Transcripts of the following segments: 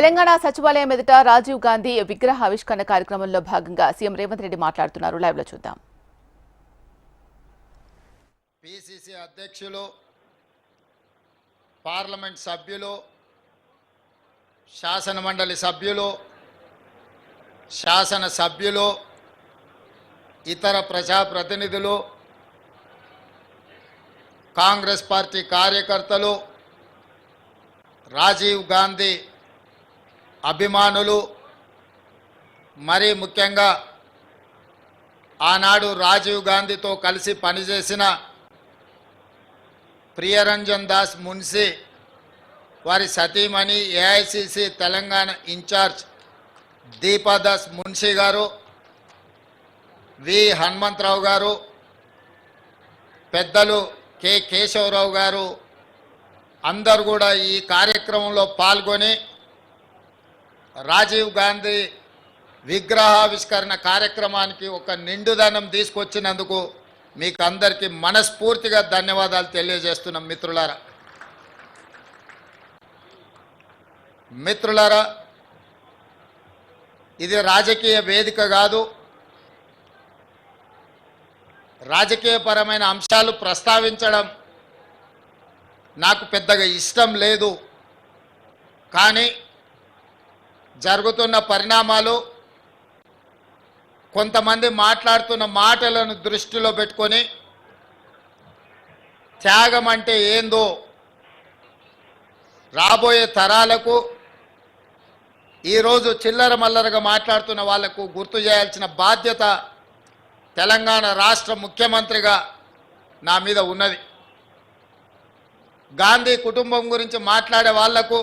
తెలంగాణ సచివాలయం ఎదుట రాజీవ్ గాంధీ విగ్రహ ఆవిష్కరణ కార్యక్రమంలో భాగంగా సీఎం రేవంత్ రెడ్డి మాట్లాడుతున్నారు. లైవ్లో చూద్దాం. పిసిసి అధ్యక్షులు పార్లమెంట్ సభ్యులు శాసన మండలి సభ్యులు శాసన సభ్యులు ఇతర ప్రజాప్రతినిధులు కాంగ్రెస్ పార్టీ కార్యకర్తలు రాజీవ్ గాంధీ అభిమానులు మరీ ముఖ్యంగా ఆనాడు రాజీవ్ గాంధీతో కలిసి పనిచేసిన ప్రియరంజన్ దాస్ మున్సి వారి సతీమణి AICC Telangana in charge Deepa Das Munshi గారు వి. హనుమంతరావు గారు పెద్దలు కె. కేశవరావు గారు అందరు కూడా ఈ కార్యక్రమంలో పాల్గొని రాజీవ్ గాంధీ విగ్రహావిష్కరణ కార్యక్రమానికి ఒక నిండుదనం తీసుకొచ్చినందుకు మీకు అందరికీ మనస్ఫూర్తిగా ధన్యవాదాలు తెలియజేస్తున్నాం మిత్రులారా. మిత్రులారా ఇది రాజకీయ వేదిక కాదు రాజకీయపరమైన అంశాలు ప్రస్తావించడం నాకు పెద్దగా ఇష్టం లేదు. కానీ జరుగుతున్న పరిణామాలు కొంతమంది మాట్లాడుతున్న మాటలను దృష్టిలో పెట్టుకొని త్యాగం అంటే ఏందో రాబోయే తరాలకు ఈరోజు చిల్లర మల్లరగా మాట్లాడుతున్న వాళ్ళకు గుర్తు చేయాల్సిన బాధ్యత తెలంగాణ రాష్ట్ర ముఖ్యమంత్రిగా నా మీద ఉన్నది. గాంధీ కుటుంబం గురించి మాట్లాడే వాళ్ళకు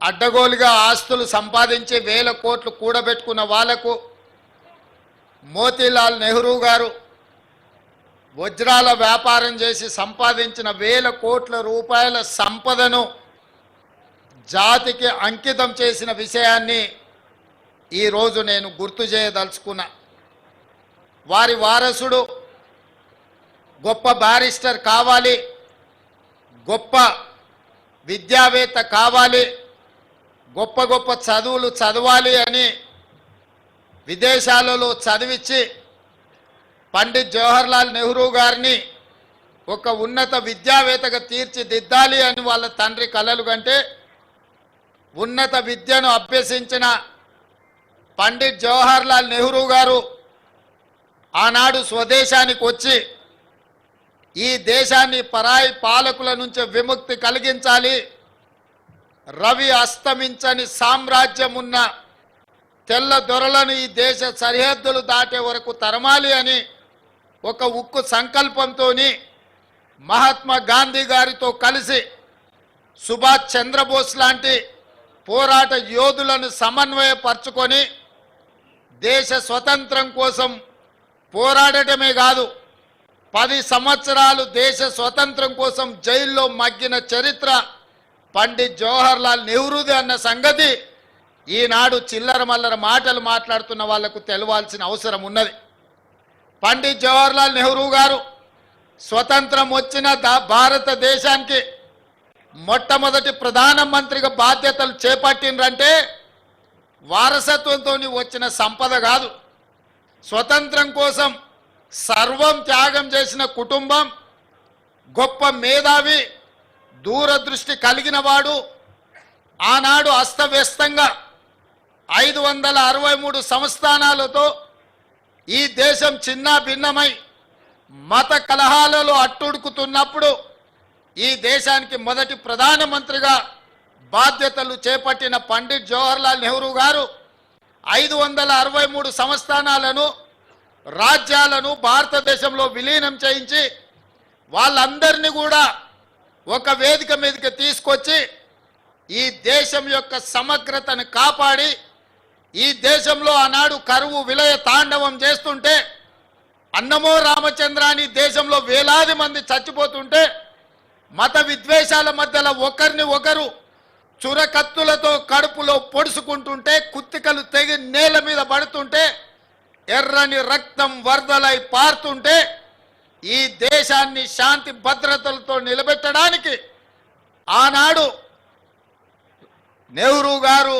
అడ్డగోలుగా ఆస్తులు సంపాదించి వేల కోట్లు కూడబెట్టుకున్న వాళ్ళకు మోతీలాల్ నెహ్రూ గారు వజ్రాల వ్యాపారం చేసి సంపాదించిన వేల కోట్ల రూపాయల సంపదను జాతికి అంకితం చేసిన విషయాన్ని ఈరోజు నేను గుర్తు చేయదలుచుకున్నా. వారి వారసుడు గొప్ప బారిస్టర్ కావాలి గొప్ప విద్యావేత్త కావాలి గొప్ప గొప్ప చదువులు చదవాలి అని విదేశాలలో చదివించి పండిత్ జవహర్లాల్ నెహ్రూ గారిని ఒక ఉన్నత విద్యావేత్తగా తీర్చిదిద్దాలి అని వాళ్ళ తండ్రి కలలు కంటే ఉన్నత విద్యను అభ్యసించిన పండిత్ జవహర్లాల్ నెహ్రూ గారు ఆనాడు స్వదేశానికి వచ్చి ఈ దేశాన్ని పరాయి పాలకుల నుంచి విముక్తి కలిగించాలి. రవి అస్తమించని సామ్రాజ్యం ఉన్న తెల్ల దొరలను ఈ దేశ సరిహద్దులు దాటే వరకు తరమాలి అని ఒక ఉక్కు సంకల్పంతో మహాత్మా గాంధీ గారితో కలిసి సుభాష్ చంద్రబోస్ లాంటి పోరాట యోధులను సమన్వయపరుచుకొని దేశ స్వతంత్రం కోసం పోరాడటమే కాదు పది సంవత్సరాలు దేశ స్వతంత్రం కోసం జైల్లో మగ్గిన చరిత్ర పండిత్ జవహర్లాల్ నెహ్రూది అన్న సంగతి ఈనాడు చిల్లర మల్లర మాటలు మాట్లాడుతున్న వాళ్ళకు తెలవాల్సిన అవసరం ఉన్నది. పండిత్ జవహర్లాల్ నెహ్రూ గారు స్వతంత్రం వచ్చిన భారతదేశానికి మొట్టమొదటి ప్రధానమంత్రిగా బాధ్యతలు చేపట్టినరంటే వారసత్వంతో వచ్చిన సంపద కాదు. స్వతంత్రం కోసం సర్వం త్యాగం చేసిన కుటుంబం గొప్ప మేధావి దూరదృష్టి కలిగిన వాడు ఆనాడు అస్తవ్యస్తంగా ఐదు వందల అరవై మూడు సంస్థానాలతో ఈ దేశం చిన్న భిన్నమై మత కలహాలలో అట్టుడుకుతున్నప్పుడు ఈ దేశానికి మొదటి ప్రధానమంత్రిగా బాధ్యతలు చేపట్టిన పండిట్ జవహర్లాల్ నెహ్రూ గారు ఐదు వందల అరవై మూడు సంస్థానాలను రాజ్యాలను భారతదేశంలో విలీనం చేయించి వాళ్ళందరినీ కూడా ఒక వేదిక మీదకి తీసుకొచ్చి ఈ దేశం యొక్క సమగ్రతను కాపాడి ఈ దేశంలో ఆనాడు కరువు విలయ తాండవం చేస్తుంటే అన్నమో రామచంద్రాని దేశంలో వేలాది మంది చచ్చిపోతుంటే మత విద్వేషాల మధ్యలో ఒకరిని ఒకరు చురకత్తులతో కడుపులో పొడుచుకుంటుంటే కుత్తికలు తెగి నేల మీద పడుతుంటే ఎర్రని రక్తం వరదలై పారుతుంటే ఈ దేశాన్ని శాంతి భద్రతలతో నిలబెట్టడానికి ఆనాడు నెహ్రూ గారు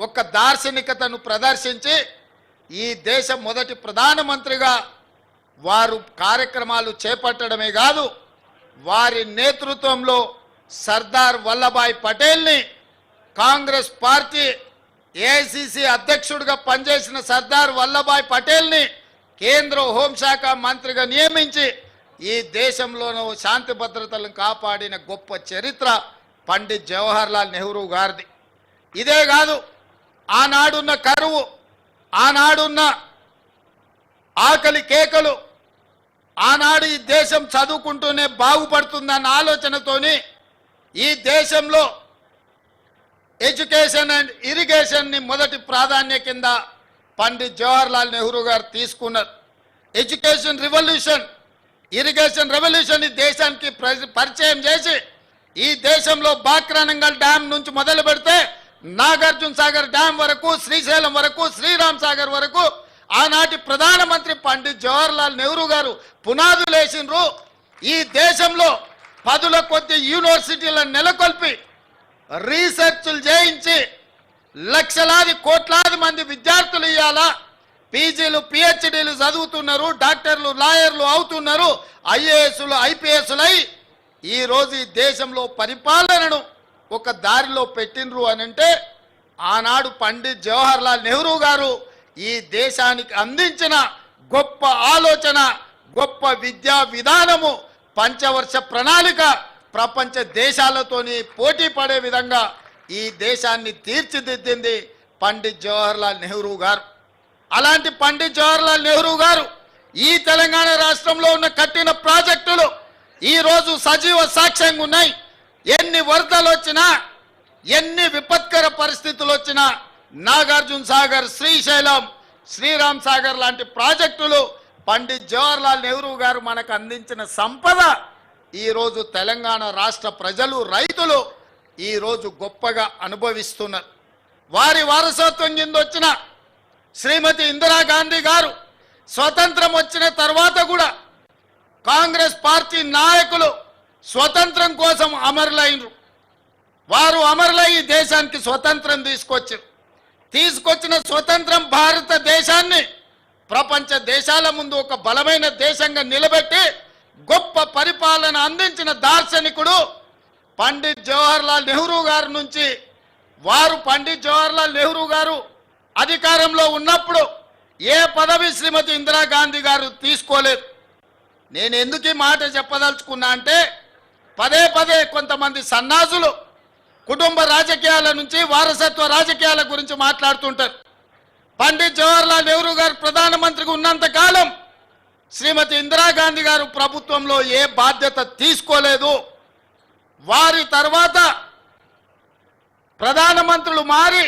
ఒక దార్శనికతను ప్రదర్శించి ఈ దేశ మొదటి ప్రధానమంత్రిగా వారు కార్యక్రమాలు చేపట్టడమే కాదు వారి నేతృత్వంలో సర్దార్ వల్లభాయ్ పటేల్ని కాంగ్రెస్ పార్టీ ఏఐసిసి అధ్యక్షుడిగా పనిచేసిన సర్దార్ వల్లభాయ్ పటేల్ని కేంద్ర హోంశాఖ మంత్రిగా నియమించి ఈ దేశంలోనూ శాంతి భద్రతలను కాపాడిన గొప్ప చరిత్ర పండిత్ జవహర్లాల్ నెహ్రూ గారిది. ఇదే కాదు ఆనాడున్న కరువు ఆనాడున్న ఆకలి కేకలు ఆనాడు ఈ దేశం చదువుకుంటూనే బాగుపడుతుందన్న ఆలోచనతోని ఈ దేశంలో ఎడ్యుకేషన్ అండ్ ఇరిగేషన్ని మొదటి ప్రాధాన్య కింద పండిత్ జవహర్లాల్ నెహ్రూ గారు తీసుకున్నారు ఎడ్యుకేషన్ రివల్యూషన్ ఇరిగేషన్ రెవల్యూషన్ ఈ దేశానికి ప్ర- పరిచయం చేసి ఈ దేశంలో బాక్రానంగల్ డ్యామ్ నుంచి మొదలు పెడితే నాగార్జున సాగర్ డ్యామ్ వరకు శ్రీశైలం వరకు శ్రీరామ్ సాగర్ వరకు ఆనాటి ప్రధానమంత్రి పండిత్ జవహర్లాల్ నెహ్రూ గారు పునాదులు వేసిండ్రు. ఈ దేశంలో పదుల కొద్ది యూనివర్సిటీలను నెలకొల్పి రీసెర్చ్లు చేయించి లక్షలాది కోట్లాది మంది విద్యార్థులు ఇవ్వాలా పీజీలు పిహెచ్డీలు చదువుతున్నారు డాక్టర్లు లాయర్లు అవుతున్నారు ఐఏఎస్లు ఐపీఎస్లై ఈరోజు ఈ దేశంలో పరిపాలనను ఒక దారిలో పెట్టినరు అని అంటే ఆనాడు పండిత్ జవహర్లాల్ నెహ్రూ గారు ఈ దేశానికి అందించిన గొప్ప ఆలోచన గొప్ప విద్యా విధానము పంచవర్ష ప్రణాళిక ప్రపంచ దేశాలతోని పోటీ పడే విధంగా ఈ దేశాన్ని తీర్చిదిద్దింది పండిత్ జవహర్లాల్ నెహ్రూ గారు. అలాంటి పండిత్ జవహర్లాల్ నెహ్రూ గారు ఈ తెలంగాణ రాష్ట్రంలో ఉన్న కట్టిన ప్రాజెక్టులు ఈరోజు సజీవ సాక్ష్యంగా ఉన్నాయి. ఎన్ని వరదలు వచ్చినా ఎన్ని విపత్కర పరిస్థితులు వచ్చినా నాగార్జున సాగర్ శ్రీశైలం శ్రీరామ్ సాగర్ లాంటి ప్రాజెక్టులు పండిత్ జవహర్లాల్ నెహ్రూ గారు మనకు అందించిన సంపద. ఈరోజు తెలంగాణ రాష్ట్ర ప్రజలు రైతులు ఈ రోజు గొప్పగా అనుభవిస్తున్నారు వారి వారసత్వం కింద వచ్చిన శ్రీమతి ఇందిరాగాంధీ గారు స్వతంత్రం వచ్చిన తర్వాత కూడా కాంగ్రెస్ పార్టీ నాయకులు స్వతంత్రం కోసం అమరులైనరు. వారు అమరులై ఈ దేశానికి స్వతంత్రం తీసుకొచ్చారు. తీసుకొచ్చిన స్వతంత్రం భారతదేశాన్ని ప్రపంచ దేశాల ముందు ఒక బలమైన దేశంగా నిలబెట్టి గొప్ప పరిపాలన అందించిన దార్శనికుడు పండిత్ జవహర్లాల్ నెహ్రూ గారి నుంచి వారు పండిత్ జవహర్లాల్ నెహ్రూ గారు అధికారంలో ఉన్నప్పుడు ఏ పదవి శ్రీమతి ఇందిరాగాంధీ గారు తీసుకోలేదు. నేను ఎందుకు ఈ మాట చెప్పదలుచుకున్నా అంటే పదే పదే కొంతమంది సన్నాసులు కుటుంబ రాజకీయాల నుంచి వారసత్వ రాజకీయాల గురించి మాట్లాడుతుంటారు. పండిత్ జవహర్లాల్ నెహ్రూ గారు ప్రధానమంత్రిగా ఉన్నంత కాలం శ్రీమతి ఇందిరాగాంధీ గారు ప్రభుత్వంలో ఏ బాధ్యత తీసుకోలేదు. వారి తర్వాత ప్రధానమంత్రులు మారి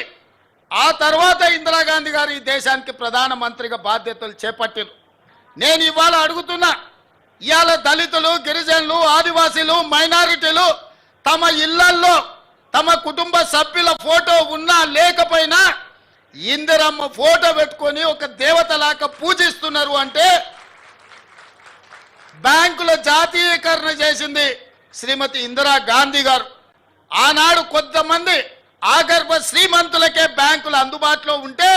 ఆ తర్వాత ఇందిరాగాంధీ గారు ఈ దేశానికి ప్రధానమంత్రిగా బాధ్యతలు చేపట్టారు. నేను ఇవాళ అడుగుతున్నా ఇవాళ దళితులు గిరిజనులు ఆదివాసీలు మైనారిటీలు తమ ఇళ్ళల్లో తమ కుటుంబ సభ్యుల ఫోటో ఉన్నా లేకపోయినా ఇందిరమ్మ ఫోటో పెట్టుకొని ఒక దేవతలాగా పూజిస్తున్నారు అంటే బ్యాంకుల జాతీయకరణ చేసింది. శ్రీమతి ఇందిరా గాంధీ గారు. ఆనాడు కొంతమంది ఆగర్భ శ్రీమంతులకే బ్యాంకులు అందుబాటులో ఉంటే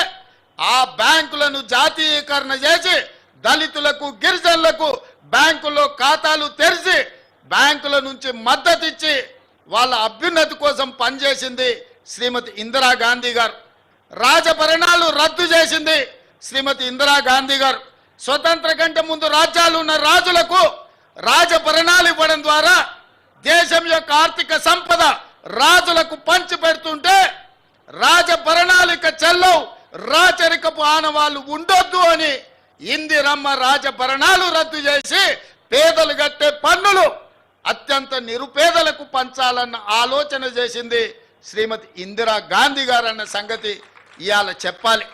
ఆ బ్యాంకులను జాతీయకరణ చేసి దళితులకు గిరిజనులకు బ్యాంకుల్లో ఖాతాలు తెరిచి బ్యాంకుల నుంచి మద్దతు ఇచ్చి వాళ్ళ అభ్యున్నతి కోసం పనిచేసింది శ్రీమతి ఇందిరా గాంధీ గారు. రాజభరణాలు రద్దు చేసింది శ్రీమతి ఇందిరా గాంధీ గారు. స్వతంత్ర కంటే ముందు రాజ్యాలు ఉన్న రాజులకు రాజభరణాలు ఇవ్వడం ద్వారా దేశం యొక్క ఆర్థిక సంపద రాజులకు పంచి పెడుతుంటే రాజభరణాలు ఇక చెల్లవు రాచరికపు ఆనవాళ్ళు ఉండొద్దు అని ఇందిరమ్మ రాజభరణాలు రద్దు చేసి పేదలు కట్టే పన్నులు అత్యంత నిరుపేదలకు పంచాలన్న ఆలోచన చేసింది శ్రీమతి ఇందిరా గాంధీ గారన్న సంగతి ఇవాళ చెప్పాలి.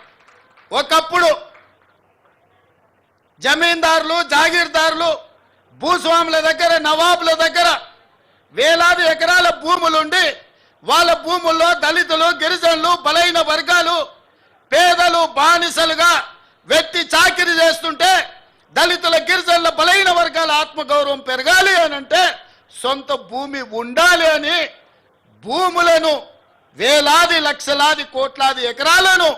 ఒకప్పుడు జమీందారులు జాగీర్దారులు భూస్వాముల దగ్గర నవాబుల దగ్గర వేలాది ఎకరాల భూములుండి వాళ్ళ భూముల్లో దళితులు గిరిజనులు బలైన వర్గాలు పేదలు బానిసలుగా వ్యక్తి చాకిరి చేస్తుంటే దళితుల గిరిజనుల బలైన వర్గాల ఆత్మగౌరవం పెరగాలి అని అంటే సొంత భూమి ఉండాలి అని భూములను వేలాది లక్షలాది కోట్లాది ఎకరాలను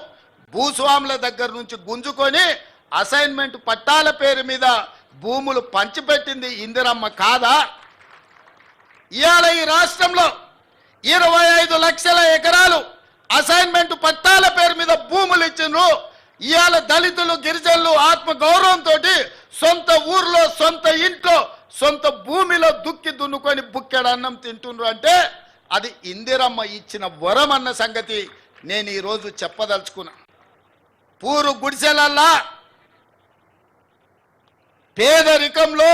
భూస్వాముల దగ్గర నుంచి గుంజుకొని అసైన్మెంట్ పట్టాల పేరు మీద భూములు పంచిపెట్టింది ఇందిరమ్మ కాదా? ఇవాళ ఈ రాష్ట్రంలో ఇరవై ఐదు లక్షల ఎకరాలు అసైన్మెంట్ పట్టాల పేరు మీద భూములు ఇచ్చిండ్రు. ఇవాళ దళితులు గిరిజనులు ఆత్మ గౌరవంతో సొంత ఊర్లో సొంత ఇంట్లో సొంత భూమిలో దుక్కి దున్నుకొని బుక్కెడు అన్నం తింటుండ్రు అంటే అది ఇందిరమ్మ ఇచ్చిన వరం అన్న సంగతి నేను ఈరోజు చెప్పదలుచుకున్నా. పూరు గుడిసెలల్లా పేదరికంలో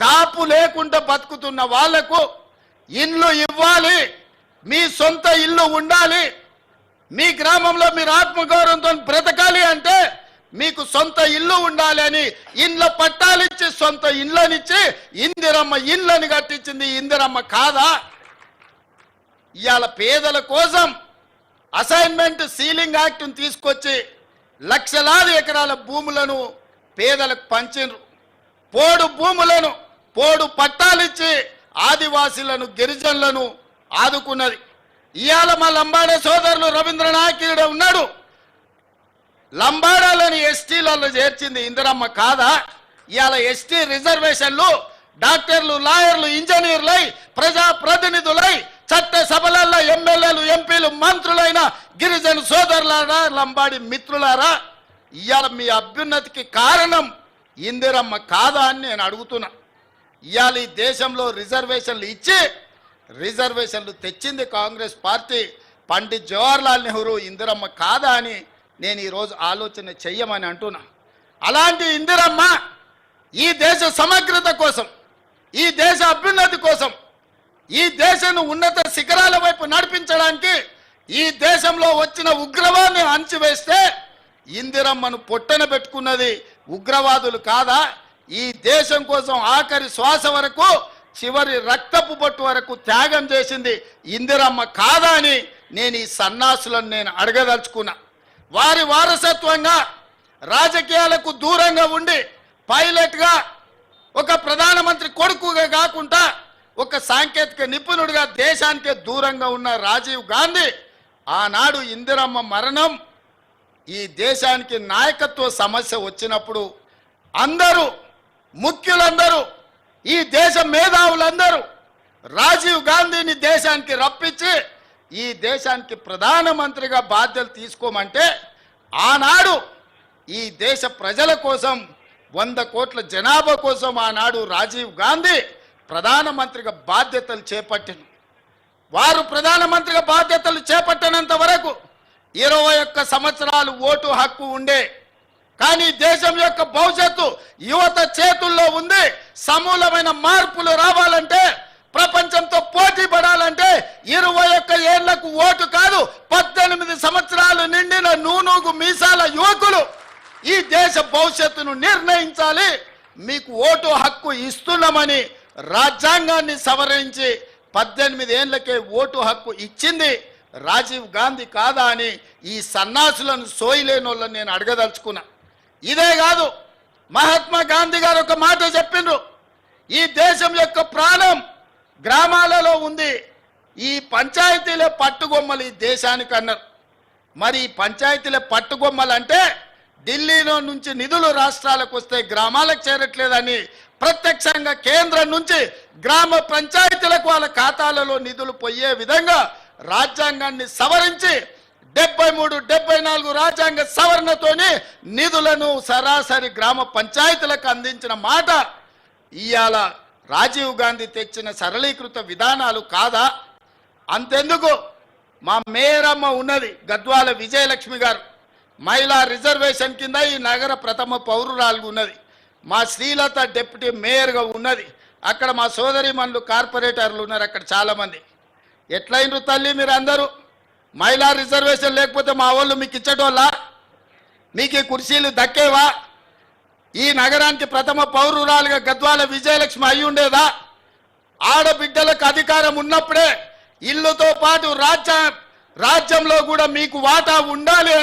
దాపు లేకుండా బతుకుతున్న వాళ్ళకు ఇండ్లు ఇవ్వాలి. మీ సొంత ఇల్లు ఉండాలి. మీ గ్రామంలో మీరు ఆత్మగౌరవంతో బ్రతకాలి అంటే మీకు సొంత ఇల్లు ఉండాలి అని ఇండ్ల పట్టాలిచ్చి సొంత ఇళ్ళనిచ్చి ఇందిరమ్మ ఇళ్ళని కట్టించింది ఇందిరమ్మ కాదా? ఇవాళ పేదల కోసం అసైన్మెంట్ సీలింగ్ యాక్ట్ను తీసుకొచ్చి లక్షలాది ఎకరాల భూములను పేదలకు పంచిండ్రు పోడు భూములను పోడు పట్టాలిచ్చి ఆదివాసీలను గిరిజనులను ఆదుకున్నది. ఇవాళ మా లంబాడే సోదరులు రవీంద్రనాథ్ ఈడ ఉన్నాడు. లంబాడాలని ఎస్టీలలో చేర్చింది ఇందిరమ్మ కాదా? ఇవాళ ఎస్టీ రిజర్వేషన్లు డాక్టర్లు లాయర్లు ఇంజనీర్లై ప్రజా ప్రతినిధులై చట్ట సభలలో ఎమ్మెల్యేలు ఎంపీలు మంత్రులైన గిరిజన సోదరులారా లంబాడి మిత్రులారా ఇవాళ మీ అభ్యున్నతికి కారణం ఇందిరమ్మ కాదా అని నేను అడుగుతున్నా. ఇవాళ ఈ దేశంలో రిజర్వేషన్లు ఇచ్చి రిజర్వేషన్లు తెచ్చింది కాంగ్రెస్ పార్టీ. పండిత్ జవహర్లాల్ నెహ్రూ ఇందిరమ్మ కాదా అని నేను ఈరోజు ఆలోచన చెయ్యమని అంటున్నా. అలాంటి ఇందిరమ్మ ఈ దేశ సమగ్రత కోసం ఈ దేశ అభ్యున్నతి కోసం ఈ దేశాన్ని ఉన్నత శిఖరాల వైపు నడిపించడానికి ఈ దేశంలో వచ్చిన ఉగ్రవాన్ని అణచివేస్తే ఇందిరమ్మను పొట్టన పెట్టుకున్నది ఉగ్రవాదులు కాదా? ఈ దేశం కోసం ఆఖరి శ్వాస వరకు చివరి రక్తపు బొట్టు వరకు త్యాగం చేసింది ఇందిరమ్మ కాదా అని నేను ఈ సన్నాసులను నేను అడగదలుచుకున్నా. వారి వారసత్వంగా రాజకీయాలకు దూరంగా ఉండి పైలట్గా ఒక ప్రధానమంత్రి కొడుకుగా కాకుండా ఒక సాంకేతిక నిపుణుడిగా దేశానికే దూరంగా ఉన్న రాజీవ్ గాంధీ ఆనాడు ఇందిరమ్మ మరణం ఈ దేశానికి నాయకత్వ సమస్య వచ్చినప్పుడు అందరూ ముఖ్యులందరూ ఈ దేశ మేధావులందరూ రాజీవ్ గాంధీని దేశానికి రప్పించి ఈ దేశానికి ప్రధానమంత్రిగా బాధ్యతలు తీసుకోమంటే ఆనాడు ఈ దేశ ప్రజల కోసం వంద కోట్ల జనాభా కోసం ఆనాడు రాజీవ్ గాంధీ ప్రధానమంత్రిగా బాధ్యతలు చేపట్టింది వారు ప్రధానమంత్రిగా బాధ్యతలు చేపట్టనంత వరకు ఇరవై ఒక్క సంవత్సరాలు ఓటు హక్కు ఉండే కానీ దేశం యొక్క భవిష్యత్తు యువత చేతుల్లో ఉంది. సమూలమైన మార్పులు రావాలంటే ప్రపంచంతో పోటీ పడాలంటే ఇరవై ఒక్క ఏళ్ళకు ఓటు కాదు పద్దెనిమిది సంవత్సరాలు నిండిన నూనూగు మీసాల యువకులు ఈ దేశ భవిష్యత్తును నిర్ణయించాలి. మీకు ఓటు హక్కు ఇస్తున్నామని రాజ్యాంగాన్ని సవరించి పద్దెనిమిది ఏళ్ళకే ఓటు హక్కు ఇచ్చింది రాజీవ్ గాంధీ కాదా అని ఈ సన్నాసులను సోయిలేని వాళ్ళని నేను అడగదలుచుకున్నా. ఇదే కాదు మహాత్మా గాంధీ గారు ఒక మాట చెప్పిండ్రు. ఈ దేశం యొక్క ప్రాణం గ్రామాలలో ఉంది. ఈ పంచాయతీల పట్టుగొమ్మలు ఈ దేశానికి అన్నారు. మరి ఈ పంచాయతీల పట్టుగొమ్మలు అంటే ఢిల్లీలో నుంచి నిధులు రాష్ట్రాలకు వస్తే గ్రామాలకు చేరట్లేదని ప్రత్యక్షంగా కేంద్రం నుంచి గ్రామ పంచాయతీలకు వాళ్ళ ఖాతాలలో నిధులు పోయే విధంగా రాజ్యాంగాన్ని సవరించి డెబ్బై మూడు డెబ్బై నాలుగు రాజ్యాంగ సవరణతోనే నిధులను సరాసరి గ్రామ పంచాయతీలకు అందించిన మాట ఇవాళ రాజీవ్ గాంధీ తెచ్చిన సరళీకృత విధానాలు కాదా? అంతెందుకు? మా మేయరమ్మ ఉన్నది గద్వాల విజయలక్ష్మి గారు. మహిళా రిజర్వేషన్ కింద ఈ నగర ప్రథమ పౌరురాలు ఉన్నది. మా శ్రీలత డిప్యూటీ మేయర్గా ఉన్నది. అక్కడ మా సోదరి మనులు కార్పొరేటర్లు ఉన్నారు అక్కడ చాలామంది. ఎట్లయినరు తల్లి మీరు అందరూ మహిళా రిజర్వేషన్ లేకపోతే మా వాళ్ళు మీకు ఇచ్చటోళ్ళా? మీకు ఈ కుర్చీలు దక్కేవా? ఈ నగరానికి ప్రథమ పౌరురాలుగా గద్వాల విజయలక్ష్మి అయి ఉండేదా? ఆడబిడ్డలకు అధికారం ఉన్నప్పుడే ఇల్లుతో పాటు రాజ్య రాజ్యంలో కూడా మీకు వాటా ఉండాలి